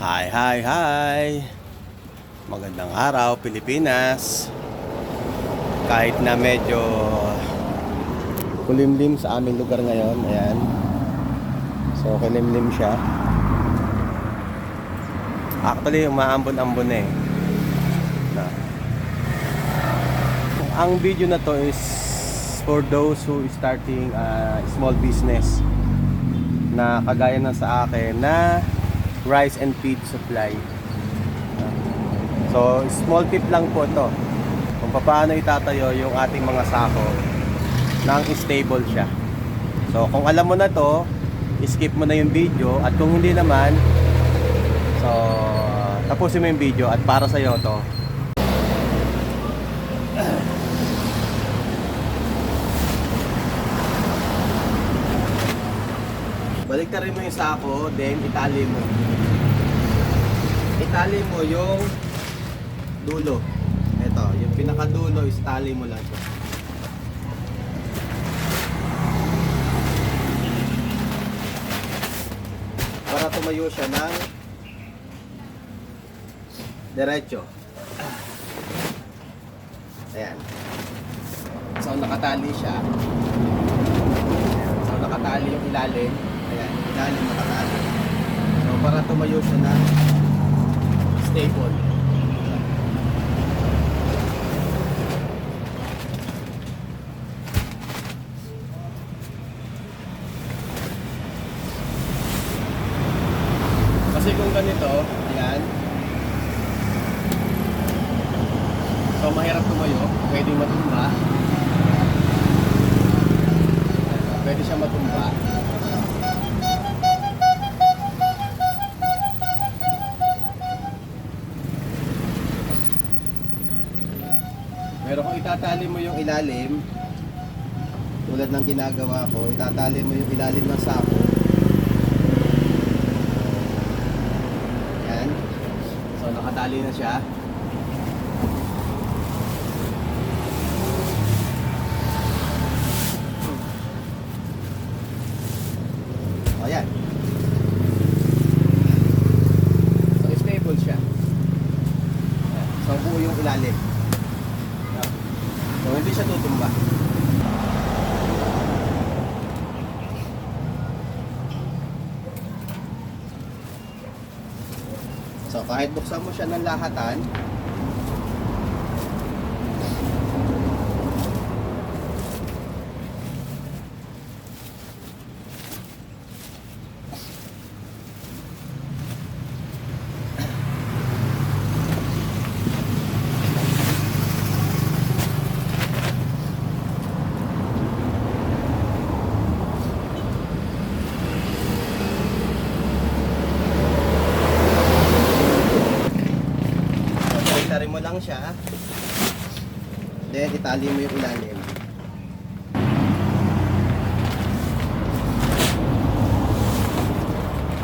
Hi, hi, hi! Magandang araw, Pilipinas! Kahit na medyo kulimlim sa aming lugar ngayon, ayan. So, kulimlim siya. Actually, umaambon-ambon na eh. Na. Ang video na to is for those who is starting a small business na kagaya ng sa akin na rice and feed supply. So, small tip lang po to kung paano itatayo yung ating mga sako nang stable siya. So, kung alam mo na to, skip mo na yung video at kung hindi naman, so, tapusin mo yung video at para sa'yo to. Baliktarin mo yung sako, then itali mo. Itali mo yung dulo. Ito, yung pinakadulo is tali mo lang siya. Para tumayo siya ng diretso. Ayan. So nakatali siya. So nakatali yung ilalim. Ilalim nakatali. So para tumayo siya ng stable. Kasi kung ganito, ayan. So mahirap tumayo, pwedeng matumba. Pwede siya matumba. Pero kung itatali mo yung ilalim, tulad ng ginagawa ko, itatali mo yung ilalim ng sako. Yan. So nakatali na siya. O yan. So stable siya. So buo yung ilalim. So hindi siya tutumba. So kahit buksan mo siya ng lahatan, So, baliktarin mo lang siya. Then, itali mo yung ilalim.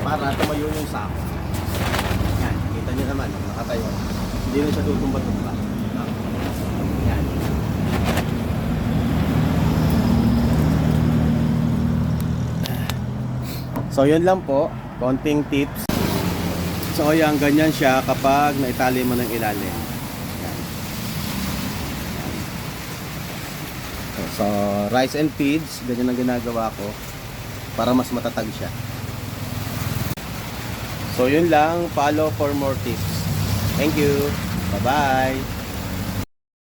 Para tumayo yung sako. Yan, kita nyo naman, nakatayo. Hindi na siya tutumba-tumba. Yan. So, yun lang po. Konting tips. So ayan, ganyan siya kapag naitali mo ng ilalim. Yan. So, rice and feeds, ganyan ang ginagawa ko para mas matatag siya. So yun lang, follow for more tips. Thank you. Bye-bye.